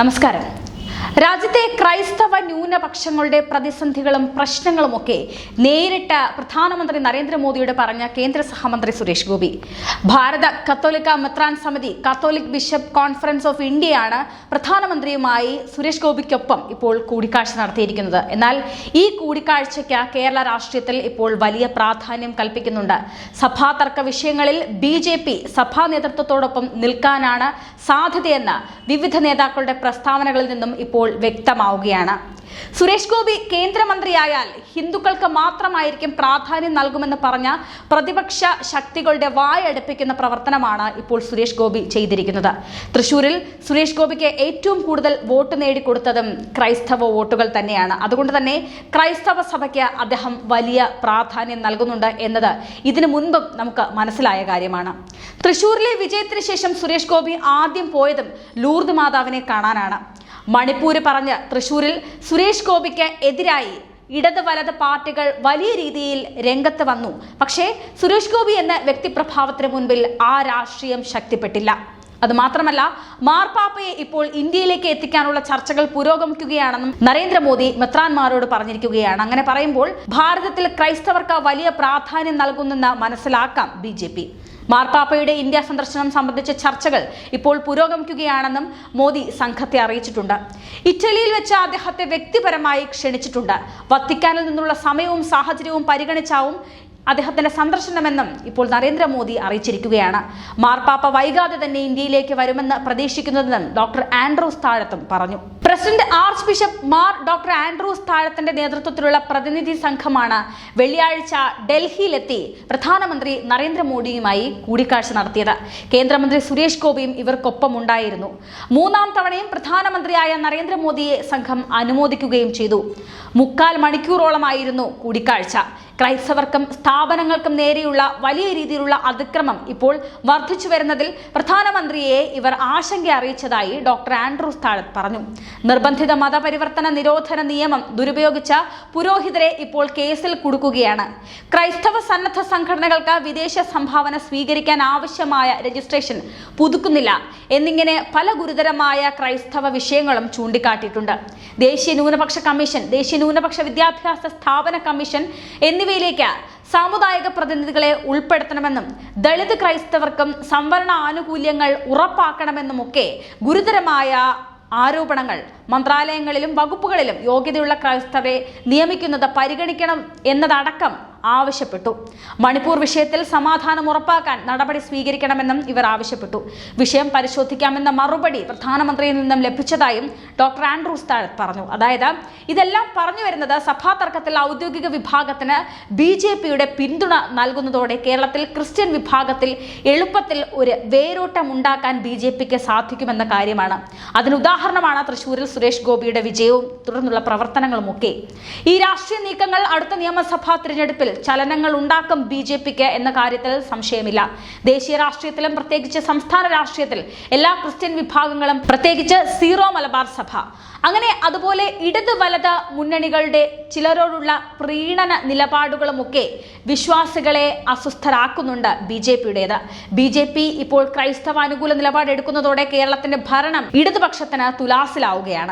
നമസ്കാരം രാജ്യത്തെ ക്രൈസ്തവ ന്യൂനപക്ഷങ്ങളുടെ പ്രതിസന്ധികളും പ്രശ്നങ്ങളുമൊക്കെ നേരിട്ട് പ്രധാനമന്ത്രി നരേന്ദ്രമോദിയോട് പറഞ്ഞ കേന്ദ്ര സഹമന്ത്രി സുരേഷ് ഗോപി. ഭാരത കത്തോലിക്ക മെത്രാൻ സമിതി കത്തോലിക് ബിഷപ്പ് കോൺഫറൻസ് ഓഫ് ഇന്ത്യയാണ് പ്രധാനമന്ത്രിയുമായി സുരേഷ് ഗോപിക്കൊപ്പം ഇപ്പോൾ കൂടിക്കാഴ്ച നടത്തിയിരിക്കുന്നത്. എന്നാൽ ഈ കൂടിക്കാഴ്ചയ്ക്ക് കേരള രാഷ്ട്രീയത്തിൽ ഇപ്പോൾ വലിയ പ്രാധാന്യം കൽപ്പിക്കുന്നുണ്ട്. സഭാ തർക്ക വിഷയങ്ങളിൽ ബി ജെ പി സഭാ നേതൃത്വത്തോടൊപ്പം നിൽക്കാനാണ് സാധ്യതയെന്ന് വിവിധ നേതാക്കളുടെ പ്രസ്താവനകളിൽ നിന്നും ഇപ്പോൾ വ്യക്തമാവുകയാണ്. സുരേഷ് ഗോപി കേന്ദ്രമന്ത്രിയായാൽ ഹിന്ദുക്കൾക്ക് മാത്രമായിരിക്കും പ്രാധാന്യം നൽകുമെന്ന് പറഞ്ഞ പ്രതിപക്ഷ ശക്തികളുടെ വായടുപ്പിക്കുന്ന പ്രവർത്തനമാണ് ഇപ്പോൾ സുരേഷ് ഗോപി ചെയ്തിരിക്കുന്നത്. തൃശൂരിൽ സുരേഷ് ഗോപിക്ക് ഏറ്റവും കൂടുതൽ വോട്ട് നേടിക്കൊടുത്തതും ക്രൈസ്തവ വോട്ടുകൾ തന്നെയാണ്. അതുകൊണ്ട് തന്നെ ക്രൈസ്തവ സഭയ്ക്ക് അദ്ദേഹം വലിയ പ്രാധാന്യം നൽകുന്നുണ്ട് എന്നത് ഇതിനു മുൻപും നമുക്ക് മനസ്സിലായ കാര്യമാണ്. തൃശൂരിലെ വിജയത്തിന് ശേഷം സുരേഷ് ഗോപി ആദ്യം പോയതും ലൂർദ് മാതാവിനെ കാണാനാണ്. മണിപ്പൂര് പറഞ്ഞ് തൃശൂരിൽ സുരേഷ് ഗോപിക്ക് എതിരായി ഇടത് വലത് പാർട്ടികൾ വലിയ രീതിയിൽ രംഗത്ത് വന്നു. പക്ഷേ സുരേഷ് ഗോപി എന്ന വ്യക്തിപ്രഭാവത്തിന് മുൻപിൽ ആ രാഷ്ട്രീയം ശക്തിപ്പെട്ടില്ല. അതുമാത്രമല്ല മാർപ്പാപ്പയെ ഇപ്പോൾ ഇന്ത്യയിലേക്ക് എത്തിക്കാനുള്ള ചർച്ചകൾ പുരോഗമിക്കുകയാണെന്നും നരേന്ദ്രമോദി മെത്രാൻമാരോട് പറഞ്ഞിരിക്കുകയാണ്. അങ്ങനെ പറയുമ്പോൾ ഭാരതത്തിൽ ക്രൈസ്തവർക്ക് വലിയ പ്രാധാന്യം നൽകുന്നെന്ന് മനസ്സിലാക്കാം ബി മാർപ്പാപ്പയുടെ ഇന്ത്യ സന്ദർശനം സംബന്ധിച്ച ചർച്ചകൾ ഇപ്പോൾ പുരോഗമിക്കുകയാണെന്നും മോദി സംഘത്തെ അറിയിച്ചിട്ടുണ്ട്. ഇറ്റലിയിൽ വെച്ച് അദ്ദേഹത്തെ വ്യക്തിപരമായി ക്ഷണിച്ചിട്ടുണ്ട്. വത്തിക്കാനിൽ നിന്നുള്ള സമയവും സാഹചര്യവും പരിഗണിച്ചാവും അദ്ദേഹത്തിന്റെ സന്ദർശനമെന്നും ഇപ്പോൾ നരേന്ദ്രമോദി അറിയിച്ചിരിക്കുകയാണ്. മാർപ്പാപ്പ വൈകാതെ തന്നെ ഇന്ത്യയിലേക്ക് വരുമെന്ന് പ്രതീക്ഷിക്കുന്നതെന്നും ഡോക്ടർ ആൻഡ്രൂസ് താഴത്തും പറഞ്ഞു. President archbishop Mar doctor Andrews താഴത്തിന്റെ നേതൃത്വത്തിലുള്ള പ്രതിനിധി സംഘമാണ് വെള്ളിയാഴ്ച ഡൽഹിയിലെത്തി പ്രധാനമന്ത്രി നരേന്ദ്രമോദിയുമായി കൂടിക്കാഴ്ച നടത്തിയത്. കേന്ദ്രമന്ത്രി സുരേഷ് ഗോപിയും ഇവർക്കൊപ്പം ഉണ്ടായിരുന്നു. മൂന്നാം തവണയും പ്രധാനമന്ത്രിയായ നരേന്ദ്രമോദിയെ സംഘം അനുമോദിക്കുകയും ചെയ്തു. മുക്കാൽ മണിക്കൂറോളമായിരുന്നു കൂടിക്കാഴ്ച. ക്രൈസ്തവർക്കും സ്ഥാപനങ്ങൾക്കും നേരെയുള്ള വലിയ രീതിയിലുള്ള അതിക്രമം ഇപ്പോൾ വർദ്ധിച്ചു വരുന്നതിൽ പ്രധാനമന്ത്രിയെ ഇവർ ആശങ്ക അറിയിച്ചതായി ഡോക്ടർ ആൻഡ്രൂസ് താഴത്ത് പറഞ്ഞു. നിർബന്ധിത മതപരിവർത്തന നിരോധന നിയമം ദുരുപയോഗിച്ച പുരോഹിതരെ ഇപ്പോൾ കേസിൽ കുടുക്കുകയാണ്. ക്രൈസ്തവ സന്നദ്ധ സംഘടനകൾക്ക് വിദേശ സംഭാവന സ്വീകരിക്കാൻ ആവശ്യമായ രജിസ്ട്രേഷൻ പുതുക്കുന്നില്ല എന്നിങ്ങനെ പല ഗുരുതരമായ ക്രൈസ്തവ വിഷയങ്ങളും ചൂണ്ടിക്കാട്ടിയിട്ടുണ്ട്. ദേശീയ ന്യൂനപക്ഷ കമ്മീഷൻ ദേശീയ ന്യൂനപക്ഷ വിദ്യാഭ്യാസ സ്ഥാപന കമ്മീഷൻ എന്നിവയിലേക്ക് സാമുദായിക പ്രതിനിധികളെ ഉൾപ്പെടുത്തണമെന്നും ദളിത് ക്രൈസ്തവർക്കും സംവരണ ആനുകൂല്യങ്ങൾ ഉറപ്പാക്കണമെന്നുമൊക്കെ ഗുരുതരമായ ആരോപണങ്ങൾ മന്ത്രാലയങ്ങളിലും വകുപ്പുകളിലും യോഗ്യതയുള്ള ക്രൈസ്തവരെ നിയമിക്കുന്നത് പരിഗണിക്കണം എന്നതടക്കം ആവശ്യപ്പെട്ടു. മണിപ്പൂർ വിഷയത്തിൽ സമാധാനം ഉറപ്പാക്കാൻ നടപടി സ്വീകരിക്കണമെന്നും ഇവർ ആവശ്യപ്പെട്ടു. വിഷയം പരിശോധിക്കാമെന്ന മറുപടി പ്രധാനമന്ത്രിയിൽ നിന്നും ലഭിച്ചതായും ഡോക്ടർ ആൻഡ്രൂസ് താഴത്ത് പറഞ്ഞു. അതായത് ഇതെല്ലാം പറഞ്ഞു വരുന്നത് സഭാ തർക്കത്തിൽ ഔദ്യോഗിക വിഭാഗത്തിന് ബി ജെ പിയുടെ പിന്തുണ നൽകുന്നതോടെ കേരളത്തിൽ ക്രിസ്ത്യൻ വിഭാഗത്തിൽ എളുപ്പത്തിൽ ഒരു വേരോട്ടം ഉണ്ടാക്കാൻ ബി ജെ പിക്ക് സാധിക്കുമെന്ന കാര്യമാണ്. അതിനുദാഹരണമാണ് തൃശൂരിൽ സുരേഷ് ഗോപിയുടെ വിജയവും തുടർന്നുള്ള പ്രവർത്തനങ്ങളുമൊക്കെ ഈ രാഷ്ട്രീയ നീക്കങ്ങൾ അടുത്ത നിയമസഭാ തിരഞ്ഞെടുപ്പിൽ ചലനങ്ങൾ ഉണ്ടാക്കും ബി ജെ പിക്ക് എന്ന കാര്യത്തിൽ സംശയമില്ല. ദേശീയ രാഷ്ട്രീയത്തിലും പ്രത്യേകിച്ച് സംസ്ഥാന രാഷ്ട്രീയത്തിൽ എല്ലാ ക്രിസ്ത്യൻ വിഭാഗങ്ങളും പ്രത്യേകിച്ച് സീറോ മലബാർ സഭ. അങ്ങനെ അതുപോലെ ഇടത് വലത് മുന്നണികളുടെ ചിലരോടുള്ള പ്രീണന നിലപാടുകളുമൊക്കെ വിശ്വാസികളെ അസ്വസ്ഥരാക്കുന്നുണ്ട് ബി ജെ പിയുടേത്. ബി ജെ പി ഇപ്പോൾ ക്രൈസ്തവാനുകൂല നിലപാടെടുക്കുന്നതോടെ കേരളത്തിന്റെ ഭരണം ഇടതുപക്ഷത്തിന് തുലാസിലാവുകയാണ്.